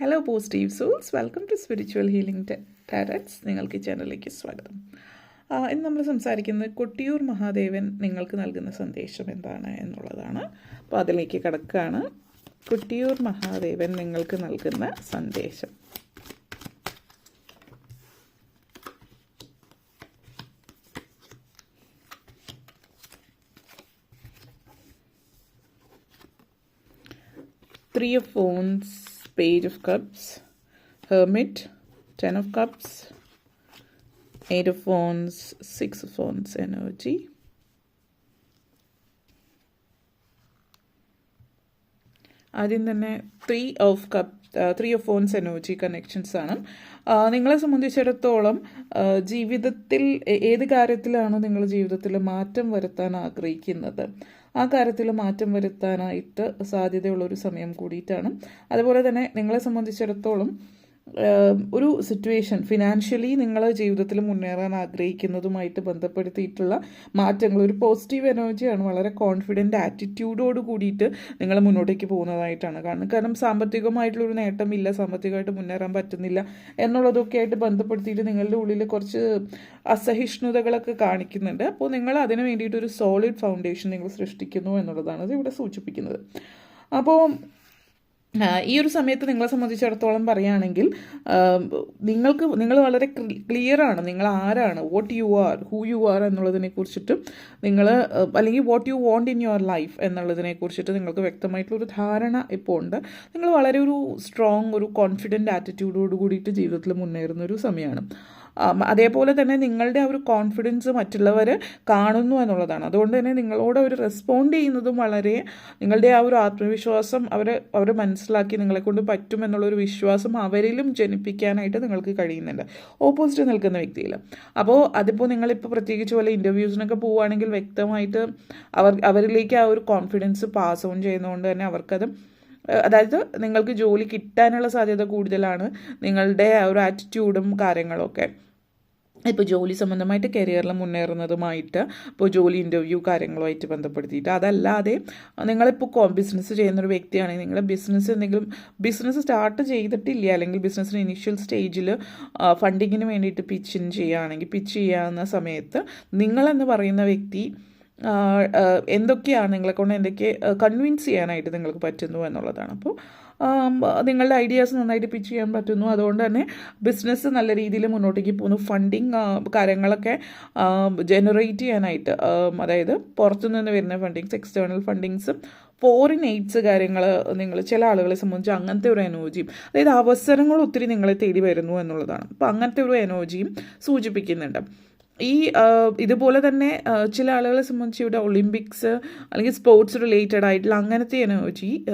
Hello positive souls welcome to spiritual healing tarots നിങ്ങൾക്ക് ഈ ചാനലിലേക്ക് സ്വാഗതം. ഇന്ന് നമ്മൾ സംസാരിക്കുന്നത് കൊട്ടിയൂർ മഹാദേവൻ നിങ്ങൾക്ക് നൽകുന്ന സന്ദേശം എന്താണ് എന്നുള്ളതാണ്. അപ്പോൾ അതിലേക്ക് കിടക്കുകയാണ്. കൊട്ടിയൂർ മഹാദേവൻ നിങ്ങൾക്ക് നൽകുന്ന സന്ദേശം. ത്രീ ഫോൺസ് wands page of cups. Hermit ten of cups. Eight of wands six of wands energy. ആദ്യം തന്നെ three of cup three of phones energy connections ആണ്. നിങ്ങളെ സംബന്ധിച്ചിടത്തോളം ജീവിതത്തിൽ ഏത് കാര്യത്തിലാണോ നിങ്ങൾ ജീവിതത്തിൽ മാറ്റം വരുത്താൻ ആഗ്രഹിക്കുന്നത്? ആ കാര്യത്തിൽ മാറ്റം വരുത്താനായിട്ട് സാധ്യതയുള്ള ഒരു സമയം കൂടിയിട്ടാണ്. അതുപോലെ തന്നെ നിങ്ങളെ സംബന്ധിച്ചിടത്തോളം ഒരു സിറ്റുവേഷൻ ഫിനാൻഷ്യലി നിങ്ങൾ ജീവിതത്തിൽ മുന്നേറാൻ ആഗ്രഹിക്കുന്നതുമായിട്ട് ബന്ധപ്പെടുത്തിയിട്ടുള്ള മാറ്റങ്ങൾ ഒരു പോസിറ്റീവ് എനർജിയാണ് വളരെ കോൺഫിഡന്റ് ആറ്റിറ്റ്യൂഡോട് കൂടിയിട്ട് നിങ്ങൾ മുന്നോട്ടേക്ക് പോകുന്നതായിട്ടാണ് കാരണം കാരണം സാമ്പത്തികമായിട്ടുള്ളൊരു നേട്ടമില്ല സാമ്പത്തികമായിട്ട് മുന്നേറാൻ പറ്റുന്നില്ല എന്നുള്ളതൊക്കെ ആയിട്ട് ബന്ധപ്പെടുത്തിയിട്ട് നിങ്ങളുടെ ഉള്ളിൽ കുറച്ച് അസഹിഷ്ണുതകളൊക്കെ കാണിക്കുന്നുണ്ട്. അപ്പോൾ നിങ്ങൾ അതിന് വേണ്ടിയിട്ട് ഒരു സോളിഡ് ഫൗണ്ടേഷൻ നിങ്ങൾ സൃഷ്ടിക്കുന്നു എന്നുള്ളതാണ് ഇത് ഇവിടെ സൂചിപ്പിക്കുന്നത്. അപ്പോൾ ഈ ഒരു സമയത്ത് നിങ്ങളെ സംബന്ധിച്ചിടത്തോളം പറയുകയാണെങ്കിൽ നിങ്ങൾക്ക് നിങ്ങൾ വളരെ ക്ലിയർ ആണ് നിങ്ങൾ ആരാണ് what you are who you are എന്നുള്ളതിനെ കുറിച്ചിട്ടും നിങ്ങൾ അല്ലെങ്കിൽ what you want in your life എന്നുള്ളതിനെ കുറിച്ചിട്ട് നിങ്ങൾക്ക് വ്യക്തമായിട്ടുള്ളൊരു ധാരണ ഇപ്പോൾ ഉണ്ട്. നിങ്ങൾ വളരെ ഒരു സ്ട്രോങ് ഒരു കോൺഫിഡന്റ് ആറ്റിറ്റ്യൂഡോട് കൂടിയിട്ട് ജീവിതത്തിൽ മുന്നേറുന്ന ഒരു സമയമാണ്. അതേപോലെ തന്നെ നിങ്ങളുടെ ആ ഒരു കോൺഫിഡൻസ് മറ്റുള്ളവർ കാണുന്നു എന്നുള്ളതാണ്. അതുകൊണ്ട് തന്നെ നിങ്ങളോട് അവർ റെസ്പോണ്ട് ചെയ്യുന്നതും വളരെ നിങ്ങളുടെ ആ ഒരു ആത്മവിശ്വാസം അവർ അവർ മനസ്സിലാക്കി നിങ്ങളെ കൊണ്ട് പറ്റും എന്നുള്ളൊരു വിശ്വാസം അവരിലും ജനിപ്പിക്കാനായിട്ട് നിങ്ങൾക്ക് കഴിയുന്നുണ്ട്. ഓപ്പോസിറ്റ് നിൽക്കുന്ന വ്യക്തിയിൽ അപ്പോൾ അതിപ്പോൾ നിങ്ങളിപ്പോൾ പ്രത്യേകിച്ച് പോലെ ഇന്റർവ്യൂസിനൊക്കെ പോവുകയാണെങ്കിൽ വ്യക്തമായിട്ട് അവർ അവരിലേക്ക് ആ ഒരു കോൺഫിഡൻസ് പാസ് ഓൺ ചെയ്യുന്നതുകൊണ്ട് തന്നെ അവർക്കത് അതായത് നിങ്ങൾക്ക് ജോലി കിട്ടാനുള്ള സാധ്യത കൂടുതലാണ് നിങ്ങളുടെ ആ ഒരു ആറ്റിറ്റ്യൂഡും കാര്യങ്ങളൊക്കെ. ഇപ്പോൾ ജോലി സംബന്ധമായിട്ട് കരിയറിൽ മുന്നേറുന്നതുമായിട്ട് ഇപ്പോൾ ജോലി ഇന്റർവ്യൂ കാര്യങ്ങളുമായിട്ട് ബന്ധപ്പെടുത്തിയിട്ട് അതല്ലാതെ നിങ്ങളിപ്പോൾ കോ ബിസിനസ് ചെയ്യുന്നൊരു വ്യക്തിയാണെങ്കിൽ നിങ്ങൾ ബിസിനസ് എന്തെങ്കിലും ബിസിനസ് സ്റ്റാർട്ട് ചെയ്തിട്ടില്ല അല്ലെങ്കിൽ ബിസിനസ്സിന് ഇനീഷ്യൽ സ്റ്റേജിൽ ഫണ്ടിങ്ങിന് വേണ്ടിയിട്ട് പിച്ചിൻ ചെയ്യുകയാണെങ്കിൽ പിച്ച് ചെയ്യാവുന്ന സമയത്ത് നിങ്ങളെന്ന് പറയുന്ന വ്യക്തി എന്തൊക്കെയാണ് നിങ്ങളെക്കൊണ്ട് എന്തൊക്കെ കൺവിൻസ് ചെയ്യാനായിട്ട് നിങ്ങൾക്ക് പറ്റുന്നു എന്നുള്ളതാണ്. അപ്പോൾ നിങ്ങളുടെ ഐഡിയാസ് നന്നായിട്ട് പിച്ച് ചെയ്യാൻ പറ്റുന്നു. അതുകൊണ്ട് തന്നെ ബിസിനസ് നല്ല രീതിയിൽ മുന്നോട്ടേക്ക് പോകുന്നു. ഫണ്ടിങ് കാര്യങ്ങളൊക്കെ ജനറേറ്റ് ചെയ്യാനായിട്ട് അതായത് പുറത്തുനിന്ന് വരുന്ന ഫണ്ടിങ്സ് എക്സ്റ്റേണൽ ഫണ്ടിങ്സും ഫോറിൻ എയ്ഡ്സ് കാര്യങ്ങൾ നിങ്ങൾ ചില ആളുകളെ സംബന്ധിച്ച് അങ്ങനത്തെ ഒരു എനർജിയും അതായത് അവസരങ്ങൾ ഒത്തിരി നിങ്ങളെ തേടി വരുന്നു എന്നുള്ളതാണ്. അപ്പോൾ അങ്ങനത്തെ ഒരു എനർജിയും സൂചിപ്പിക്കുന്നുണ്ട്. ഈ ഇതുപോലെ തന്നെ ചില ആളുകളെ സംബന്ധിച്ച് ഇവിടെ ഒളിമ്പിക്സ് അല്ലെങ്കിൽ സ്പോർട്സ് റിലേറ്റഡ് ആയിട്ടുള്ള അങ്ങനത്തെ എനർജി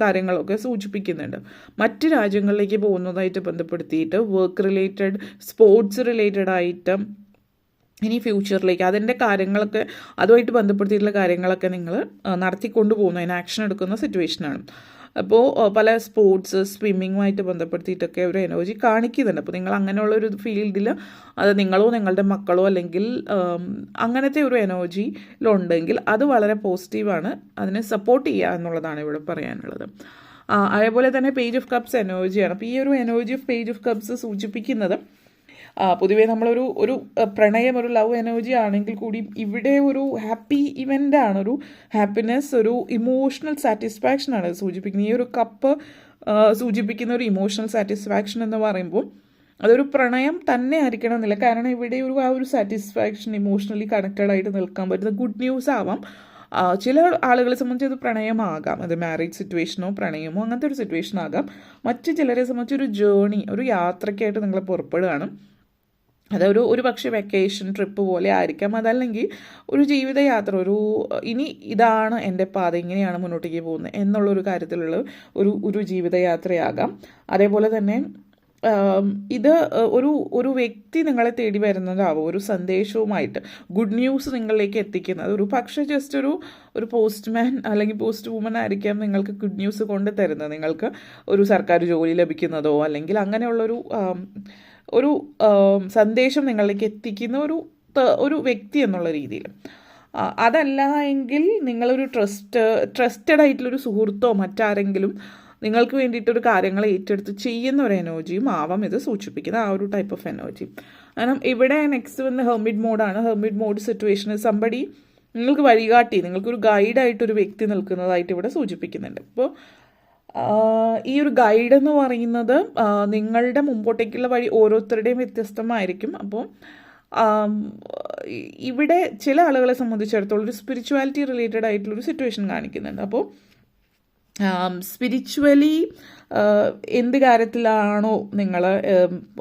കാര്യങ്ങളൊക്കെ സൂചിപ്പിക്കുന്നുണ്ട്. മറ്റ് രാജ്യങ്ങളിലേക്ക് പോകുന്നതായിട്ട് ബന്ധപ്പെടുത്തിയിട്ട് വർക്ക് റിലേറ്റഡ് സ്പോർട്സ് റിലേറ്റഡ് ആയിട്ട് ഇനി ഫ്യൂച്ചറിലേക്ക് അതിന്റെ കാര്യങ്ങളൊക്കെ അതുമായിട്ട് ബന്ധപ്പെടുത്തിയിട്ടുള്ള കാര്യങ്ങളൊക്കെ നിങ്ങൾ നടത്തിക്കൊണ്ടു പോകുന്നതിന് ആക്ഷൻ എടുക്കുന്ന സിറ്റുവേഷനാണ് അപ്പോൾ പല സ്പോർട്സ് സ്വിമ്മിങ്ങുമായിട്ട് ബന്ധപ്പെടുത്തിയിട്ടൊക്കെ ഒരു എനർജി കാണിക്കുന്നുണ്ട്. അപ്പോൾ നിങ്ങൾ അങ്ങനെയുള്ള ഒരു ഫീൽഡിൽ അത് നിങ്ങളോ നിങ്ങളുടെ മക്കളോ അല്ലെങ്കിൽ അങ്ങനത്തെ ഒരു എനർജിയിലുണ്ടെങ്കിൽ അത് വളരെ പോസിറ്റീവാണ് അതിനെ സപ്പോർട്ട് ചെയ്യുക എന്നുള്ളതാണ് ഇവിടെ പറയാനുള്ളത്. അതേപോലെ തന്നെ പേജ് ഓഫ് കപ്സ് എനർജിയാണ് അപ്പോൾ ഈ ഒരു energy of page of cups സൂചിപ്പിക്കുന്നത് പൊതുവേ നമ്മളൊരു ഒരു പ്രണയം ഒരു ലവ് എനർജി ആണെങ്കിൽ കൂടി ഇവിടെ ഒരു ഹാപ്പി ഇവന്റ് ആണ് ഒരു ഹാപ്പിനെസ് ഒരു ഇമോഷണൽ ഇത് സൂചിപ്പിക്കുന്നത് ഈ ഒരു കപ്പ് സൂചിപ്പിക്കുന്ന ഒരു ഇമോഷണൽ സാറ്റിസ്ഫാക്ഷൻ എന്ന് പറയുമ്പോൾ അതൊരു പ്രണയം തന്നെ ആയിരിക്കണം എന്നില്ല. കാരണം ഇവിടെ ഒരു ആ ഒരു സാറ്റിസ്ഫാക്ഷൻ ഇമോഷണലി കണക്റ്റഡ് ആയിട്ട് നിൽക്കാൻ പറ്റുന്ന ഗുഡ് ന്യൂസ് ആവാം. ചില ആളുകളെ സംബന്ധിച്ച് അത് പ്രണയമാകാം. അത് മാരേജ് സിറ്റുവേഷനോ പ്രണയമോ അങ്ങനത്തെ ഒരു സിറ്റുവേഷൻ ആകാം. മറ്റ് ചിലരെ സംബന്ധിച്ച് ഒരു ജേണി ഒരു യാത്രയ്ക്കായിട്ട് നിങ്ങൾ പുറപ്പെടുകയാണ്. അതൊരു ഒരു പക്ഷേ വെക്കേഷൻ ട്രിപ്പ് പോലെ ആയിരിക്കാം. അതല്ലെങ്കിൽ ഒരു ജീവിതയാത്ര ഒരു ഇനി ഇതാണ് എന്റെ പാത ഇങ്ങനെയാണ് മുന്നോട്ടേക്ക് പോകുന്നത് എന്നുള്ളൊരു കാര്യത്തിലുള്ള ഒരു ഒരു ജീവിതയാത്രയാകാം. അതേപോലെ തന്നെ ഇത് ഒരു ഒരു വ്യക്തി നിങ്ങളെ തേടി വരുന്നതാവും ഒരു സന്ദേശവുമായിട്ട്. ഗുഡ് ന്യൂസ് നിങ്ങളിലേക്ക് എത്തിക്കുന്നത്. ഒരു പക്ഷേ ജസ്റ്റ് ഒരു ഒരു പോസ്റ്റ്മാൻ അല്ലെങ്കിൽ പോസ്റ്റ് വുമൻ ആയിരിക്കാം നിങ്ങൾക്ക് ഗുഡ് ന്യൂസ് കൊണ്ട് തരുന്നത്. നിങ്ങൾക്ക് ഒരു സർക്കാർ ജോലി ലഭിക്കുന്നതോ അല്ലെങ്കിൽ അങ്ങനെയുള്ളൊരു ഒരു സന്ദേശം നിങ്ങളിലേക്ക് എത്തിക്കുന്ന ഒരു ഒരു വ്യക്തി എന്നുള്ള രീതിയിൽ. അതല്ല എങ്കിൽ നിങ്ങളൊരു ട്രസ്റ്റ് ട്രസ്റ്റഡ് ആയിട്ടുള്ളൊരു സുഹൃത്തോ മറ്റാരെങ്കിലും നിങ്ങൾക്ക് വേണ്ടിയിട്ടൊരു കാര്യങ്ങൾ ഏറ്റെടുത്ത് ചെയ്യുന്ന ഒരു എനർജിയും ആവാം ഇത് സൂചിപ്പിക്കുന്നത് ആ ഒരു ടൈപ്പ് ഓഫ് എനർജി കാരണം ഇവിടെ നെക്സ്റ്റ് വന്ന് ഹെർമിഡ് മോഡാണ് ഹെർമിഡ് മോഡ് സിറ്റുവേഷൻ സംബടി നിങ്ങൾക്ക് വഴികാട്ടി നിങ്ങൾക്കൊരു ഗൈഡായിട്ടൊരു വ്യക്തി നിൽക്കുന്നതായിട്ട് ഇവിടെ സൂചിപ്പിക്കുന്നുണ്ട്. അപ്പോൾ ഈ ഒരു ഗൈഡ് എന്ന് പറയുന്നത് നിങ്ങളുടെ മുമ്പോട്ടേക്കുള്ള വഴി ഓരോരുത്തരുടെയും വ്യത്യസ്തമായിരിക്കും. അപ്പോൾ ഇവിടെ ചില ആളുകളെ സംബന്ധിച്ചിടത്തോളം ഒരു സ്പിരിച്വാലിറ്റി റിലേറ്റഡ് ആയിട്ടുള്ളൊരു സിറ്റുവേഷൻ കാണിക്കുന്നുണ്ട്. അപ്പോൾ സ്പിരിച്വലി എന്ത് കാര്യത്തിലാണോ നിങ്ങൾ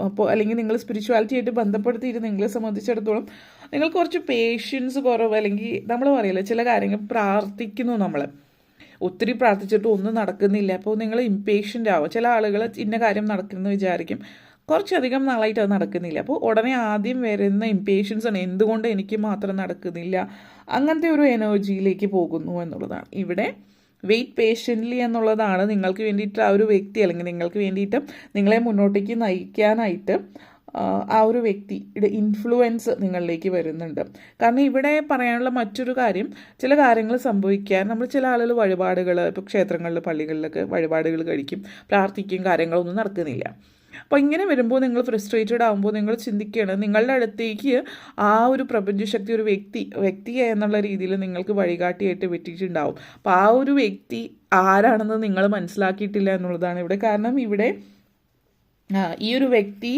അപ്പോൾ അല്ലെങ്കിൽ നിങ്ങൾ സ്പിരിച്വാലിറ്റി ആയിട്ട് ബന്ധപ്പെടുത്തിയിട്ട് നിങ്ങളെ സംബന്ധിച്ചിടത്തോളം നിങ്ങൾ കുറച്ച് പേഷ്യൻസ് കുറവ് അല്ലെങ്കിൽ നമ്മൾ പറയില്ല ചില കാര്യങ്ങൾ പ്രാർത്ഥിക്കുന്നു നമ്മൾ ഒത്തിരി പ്രാർത്ഥിച്ചിട്ട് ഒന്നും നടക്കുന്നില്ല. അപ്പോൾ നിങ്ങൾ ഇമ്പേഷ്യന്റ് ആവും ചില ആളുകൾ ഇന്ന കാര്യം നടക്കുമെന്ന് വിചാരിക്കും. കുറച്ചധികം നാളായിട്ട് അത് നടക്കുന്നില്ല. അപ്പോൾ ഉടനെ ആദ്യം വരുന്ന ഇമ്പേഷ്യൻസ് ആണ്. എന്തുകൊണ്ട് എനിക്ക് മാത്രം നടക്കുന്നില്ല? അങ്ങനത്തെ ഒരു എനർജിയിലേക്ക് പോകുന്നു എന്നുള്ളതാണ്. ഇവിടെ വെയിറ്റ് പേഷ്യന്റ്ലി എന്നുള്ളതാണ് നിങ്ങൾക്ക് വേണ്ടിയിട്ട് ആ ഒരു വ്യക്തി അല്ലെങ്കിൽ നിങ്ങൾക്ക് വേണ്ടിയിട്ട് നിങ്ങളെ മുന്നോട്ടേക്ക് നയിക്കാനായിട്ട് ആ, ഒരു വ്യക്തിയുടെ ഇൻഫ്ലുവൻസ് നിങ്ങളിലേക്ക് വരുന്നുണ്ട്. കാരണം ഇവിടെ പറയാനുള്ള മറ്റൊരു കാര്യം ചില കാര്യങ്ങൾ സംഭവിക്കാൻ നമ്മൾ ചില ആളുകൾ വഴിപാടുകൾ ഇപ്പോൾ ക്ഷേത്രങ്ങളിൽ പള്ളികളിലൊക്കെ വഴിപാടുകൾ കഴിക്കും പ്രാർത്ഥിക്കും കാര്യങ്ങളൊന്നും നടക്കുന്നില്ല. അപ്പോൾ ഇങ്ങനെ വരുമ്പോൾ നിങ്ങൾ ഫ്രസ്ട്രേറ്റഡ് ആകുമ്പോൾ നിങ്ങൾ ചിന്തിക്കുകയാണ് നിങ്ങളുടെ അടുത്തേക്ക് ആ ഒരു പ്രപഞ്ചശക്തി ഒരു വ്യക്തി വ്യക്തി എന്നുള്ള രീതിയിൽ നിങ്ങൾക്ക് വഴികാട്ടിയായിട്ട് വെട്ടിയിട്ടുണ്ടാവും അപ്പോൾ ആ ഒരു വ്യക്തി ആരാണെന്ന് നിങ്ങൾ മനസ്സിലാക്കിയിട്ടില്ല എന്നുള്ളതാണ് ഇവിടെ കാരണം. ഇവിടെ ഈ ഒരു വ്യക്തി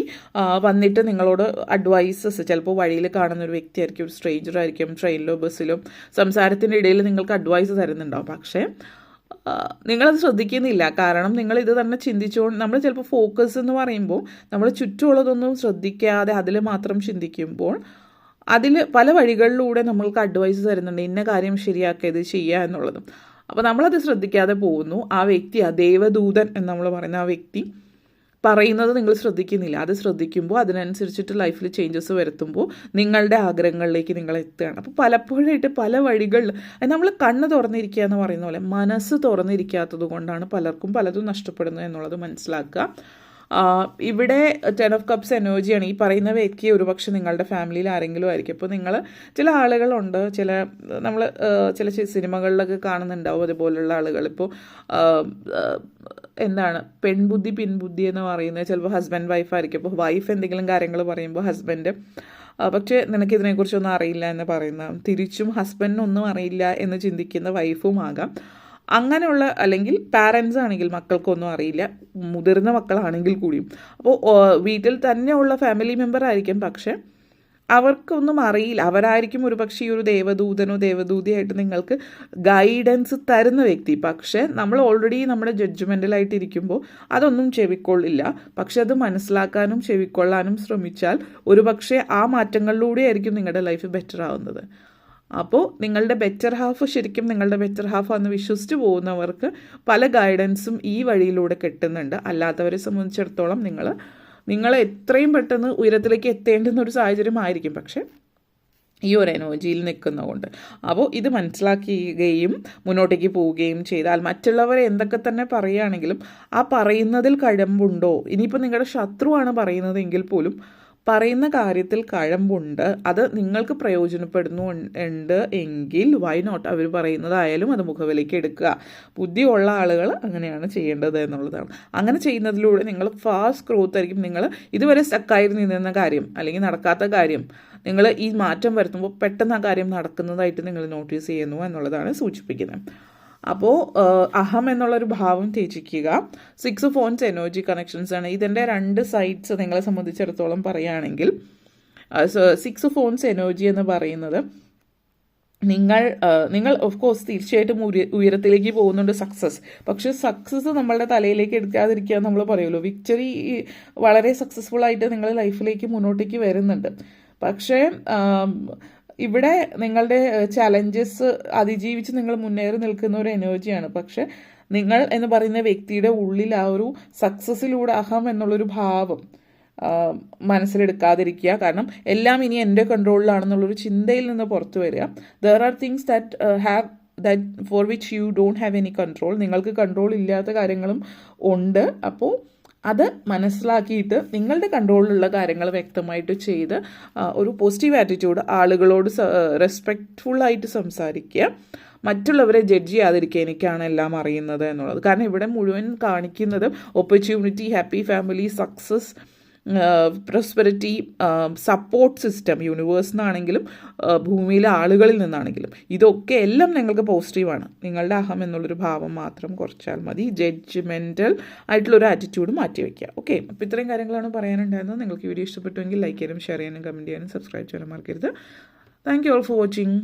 വന്നിട്ട് നിങ്ങളോട് അഡ്വൈസസ് ചിലപ്പോൾ വഴിയിൽ കാണുന്ന ഒരു വ്യക്തിയായിരിക്കും സ്ട്രേഞ്ചർ ആയിരിക്കും ട്രെയിനിലോ ബസ്സിലോ സംസാരത്തിന്റെ ഇടയിൽ നിങ്ങൾക്ക് അഡ്വൈസ് തരുന്നുണ്ടാവും. പക്ഷേ നിങ്ങളത് ശ്രദ്ധിക്കുന്നില്ല. കാരണം നിങ്ങൾ ഇത് തന്നെ ചിന്തിച്ചുകൊണ്ട് നമ്മൾ ചിലപ്പോൾ ഫോക്കസ് എന്ന് പറയുമ്പോൾ നമ്മൾ ചുറ്റുമുള്ളതൊന്നും ശ്രദ്ധിക്കാതെ അതിൽ മാത്രം ചിന്തിക്കുമ്പോൾ അതിൽ പല വഴികളിലൂടെ നമ്മൾക്ക് അഡ്വൈസ് തരുന്നുണ്ട്. ഇന്ന കാര്യം ശരിയാക്കുക ഇത് ചെയ്യുക എന്നുള്ളതും. അപ്പോൾ നമ്മളത് ശ്രദ്ധിക്കാതെ പോകുന്നു. ആ വ്യക്തി ആ ദേവദൂതൻ എന്ന് നമ്മൾ പറയുന്ന ആ വ്യക്തി പറയുന്നത് നിങ്ങൾ ശ്രദ്ധിക്കുന്നില്ല. അത് ശ്രദ്ധിക്കുമ്പോൾ അതിനനുസരിച്ചിട്ട് ലൈഫിൽ ചേഞ്ചസ് വരുത്തുമ്പോൾ നിങ്ങളുടെ ആഗ്രഹങ്ങളിലേക്ക് നിങ്ങൾ എത്തുകയാണ്. അപ്പോൾ പലപ്പോഴായിട്ട് പല വഴികളിൽ നമ്മൾ കണ്ണ് തുറന്നിരിക്കുക എന്ന് പറയുന്ന പോലെ മനസ്സ് തുറന്നിരിക്കാത്തത് കൊണ്ടാണ് പലർക്കും പലതും നഷ്ടപ്പെടുന്നത് എന്നുള്ളത് മനസ്സിലാക്കുക. ഇവിടെ ടെൻ ഓഫ് കപ്സ് എനർജിയാണ് ഈ പറയുന്ന വ്യക്തി ഒരുപക്ഷെ നിങ്ങളുടെ ഫാമിലിയിൽ ആരെങ്കിലും ആയിരിക്കും. അപ്പോൾ നിങ്ങൾ ചില ആളുകളുണ്ട്. ചില നമ്മൾ ചില സിനിമകളിലൊക്കെ കാണുന്നുണ്ടാവും അതുപോലുള്ള ആളുകൾ. ഇപ്പോൾ എന്താണ് പെൺബുദ്ധി പിൻബുദ്ധി എന്ന് പറയുന്നത് ചിലപ്പോൾ ഹസ്ബൻഡ് വൈഫ് ആയിരിക്കും. അപ്പോൾ വൈഫ് എന്തെങ്കിലും കാര്യങ്ങൾ പറയുമ്പോൾ ഹസ്ബൻഡ് പക്ഷേ നിനക്ക് ഇതിനെക്കുറിച്ചൊന്നും അറിയില്ല എന്ന് പറയുന്ന തിരിച്ചും ഹസ്ബൻഡിനൊന്നും അറിയില്ല എന്ന് ചിന്തിക്കുന്ന വൈഫും ആകാം. അങ്ങനെയുള്ള അല്ലെങ്കിൽ പാരൻസ് ആണെങ്കിൽ മക്കൾക്കൊന്നും അറിയില്ല. മുതിർന്ന മക്കളാണെങ്കിൽ കൂടിയും. അപ്പോൾ വീട്ടിൽ തന്നെയുള്ള ഫാമിലി മെമ്പർ ആയിരിക്കും. പക്ഷേ അവർക്കൊന്നും അറിയില്ല. അവരായിരിക്കും ഒരു പക്ഷേ ഈ ഒരു ദേവദൂതനോ ദേവദൂതിയായിട്ട് നിങ്ങൾക്ക് ഗൈഡൻസ് തരുന്ന വ്യക്തി. പക്ഷേ നമ്മൾ ഓൾറെഡി നമ്മുടെ ജഡ്ജ്മെന്റലായിട്ട് ഇരിക്കുമ്പോൾ അതൊന്നും ചെവിക്കൊള്ളില്ല. പക്ഷെ അത് മനസ്സിലാക്കാനും ചെവിക്കൊള്ളാനും ശ്രമിച്ചാൽ ഒരു പക്ഷേ ആ മാറ്റങ്ങളിലൂടെ ആയിരിക്കും നിങ്ങളുടെ ലൈഫ് ബെറ്റർ ആവുന്നത്. അപ്പോൾ നിങ്ങളുടെ ബെറ്റർ ഹാഫ് ശരിക്കും നിങ്ങളുടെ ബെറ്റർ ഹാഫ് എന്ന് വിശ്വസിച്ച് പോകുന്നവർക്ക് പല ഗൈഡൻസും ഈ വഴിയിലൂടെ കിട്ടുന്നുണ്ട്. അല്ലാത്തവരെ സംബന്ധിച്ചിടത്തോളം നിങ്ങൾ നിങ്ങൾ എത്രയും പെട്ടെന്ന് ഉയരത്തിലേക്ക് എത്തേണ്ടുന്ന ഒരു സാഹചര്യമായിരിക്കും പക്ഷേ ഈ ഒരു എനർജിയിൽ നിൽക്കുന്നതുകൊണ്ട്. അപ്പോൾ ഇത് മനസ്സിലാക്കുകയും മുന്നോട്ടേക്ക് പോവുകയും ചെയ്താൽ മറ്റുള്ളവരെ എന്തൊക്കെ തന്നെ പറയുകയാണെങ്കിലും ആ പറയുന്നതിൽ കഴമ്പുണ്ടോ? ഇനിയിപ്പോൾ നിങ്ങളുടെ ശത്രുവാണ് പറയുന്നതെങ്കിൽ പോലും പറയുന്ന കാര്യത്തിൽ കഴമ്പുണ്ട്. അത് നിങ്ങൾക്ക് പ്രയോജനപ്പെടുന്നു ഉണ്ട് എങ്കിൽ വൈ നോട്ട് അവർ പറയുന്നതായാലും അത് മുഖവിലേക്ക് എടുക്കുക. ബുദ്ധിയുള്ള ആളുകൾ അങ്ങനെയാണ് ചെയ്യേണ്ടത് എന്നുള്ളതാണ്. അങ്ങനെ ചെയ്യുന്നതിലൂടെ നിങ്ങൾ ഫാസ്റ്റ് ഗ്രോത്ത് ആയിരിക്കും. നിങ്ങൾ ഇതുവരെ സ്റ്റക്കായി നിന്നിരുന്ന കാര്യം അല്ലെങ്കിൽ നടക്കാത്ത കാര്യം നിങ്ങൾ ഈ മാറ്റം വരുത്തുമ്പോൾ പെട്ടെന്ന് ആ കാര്യം നടക്കുന്നതായിട്ട് നിങ്ങൾ നോട്ടീസ് ചെയ്യുന്നു എന്നുള്ളതാണ് സൂചിപ്പിക്കുന്നത്. അപ്പോൾ അഹം എന്നുള്ളൊരു ഭാവം ത്യജിക്കുക. സിക്സ് ഫോൺസ് എനർജി കണക്ഷൻസ് ആണ്. ഇതിന്റെ രണ്ട് സൈഡ്സ് നിങ്ങളെ സംബന്ധിച്ചിടത്തോളം പറയുകയാണെങ്കിൽ സിക്സ് ഫോൺസ് എനർജി എന്ന് പറയുന്നത് നിങ്ങൾ നിങ്ങൾ ഓഫ് കോഴ്സ് തീർച്ചയായിട്ടും ഉയരത്തിലേക്ക് പോകുന്നുണ്ട് സക്സസ് പക്ഷെ സക്സസ് നമ്മളുടെ തലയിലേക്ക് എടുക്കാതിരിക്കുക നമ്മൾ പറയുമല്ലോ വിക്ടറി വളരെ സക്സസ്ഫുൾ ആയിട്ട് നിങ്ങൾ ലൈഫിലേക്ക് മുന്നോട്ടേക്ക് വരുന്നുണ്ട്. പക്ഷേ ഇവിടെ നിങ്ങളുടെ ചലഞ്ചസ് അതിജീവിച്ച് നിങ്ങൾ മുന്നേറി നിൽക്കുന്ന ഒരു എനർജിയാണ് പക്ഷെ നിങ്ങൾ എന്ന് പറയുന്ന വ്യക്തിയുടെ ഉള്ളിൽ ആ ഒരു സക്സസ്സിലൂടെ അഹം എന്നുള്ളൊരു ഭാവം മനസ്സിലെടുക്കാതിരിക്കുക. കാരണം എല്ലാം ഇനി എന്റെ കൺട്രോളിലാണെന്നുള്ളൊരു ചിന്തയിൽ നിന്ന് പുറത്തു വരിക. There are things that have that for which you don't have any control നിങ്ങൾക്ക് കൺട്രോൾ ഇല്ലാത്ത കാര്യങ്ങളും ഉണ്ട്. അപ്പോൾ അത് മനസ്സിലാക്കിയിട്ട് നിങ്ങളുടെ കൺട്രോളിലുള്ള കാര്യങ്ങൾ വ്യക്തമായിട്ട് ചെയ്ത് ഒരു പോസിറ്റീവ് ആറ്റിറ്റ്യൂഡ് ആളുകളോട് റെസ്പെക്റ്റ്ഫുള്ളായിട്ട് സംസാരിക്കുക. മറ്റുള്ളവരെ ജഡ്ജ് ചെയ്യാതിരിക്കുക എനിക്കാണ് എല്ലാം അറിയുന്നത് എന്നുള്ളത്. കാരണം ഇവിടെ മുഴുവൻ കാണിക്കുന്നത് opportunity happy family success prosperity support system യൂണിവേഴ്സിൽ നിന്നാണെങ്കിലും ഭൂമിയിലെ ആളുകളിൽ നിന്നാണെങ്കിലും. ഇതൊക്കെ എല്ലാം നിങ്ങൾക്ക് പോസിറ്റീവാണ് നിങ്ങളുടെ അഹം എന്നുള്ളൊരു ഭാവം മാത്രം കുറച്ചാൽ മതി. ജഡ്ജ്മെന്റൽ ആയിട്ടുള്ളൊരു ആറ്റിറ്റ്യൂഡ് മാറ്റി വയ്ക്കുക ഓക്കെ അപ്പോൾ ഇത്രയും കാര്യങ്ങളാണ് പറയാനുണ്ടായിരുന്നത്. നിങ്ങൾക്ക് വീഡിയോ ഇഷ്ടപ്പെട്ടുവെങ്കിൽ ലൈക്ക് ചെയ്യാനും ഷെയർ ചെയ്യാനും കമന്റ് ചെയ്യാനും സബ്സ്ക്രൈബ് ചെയ്യാനും മറക്കരുത്. Thank you all for watching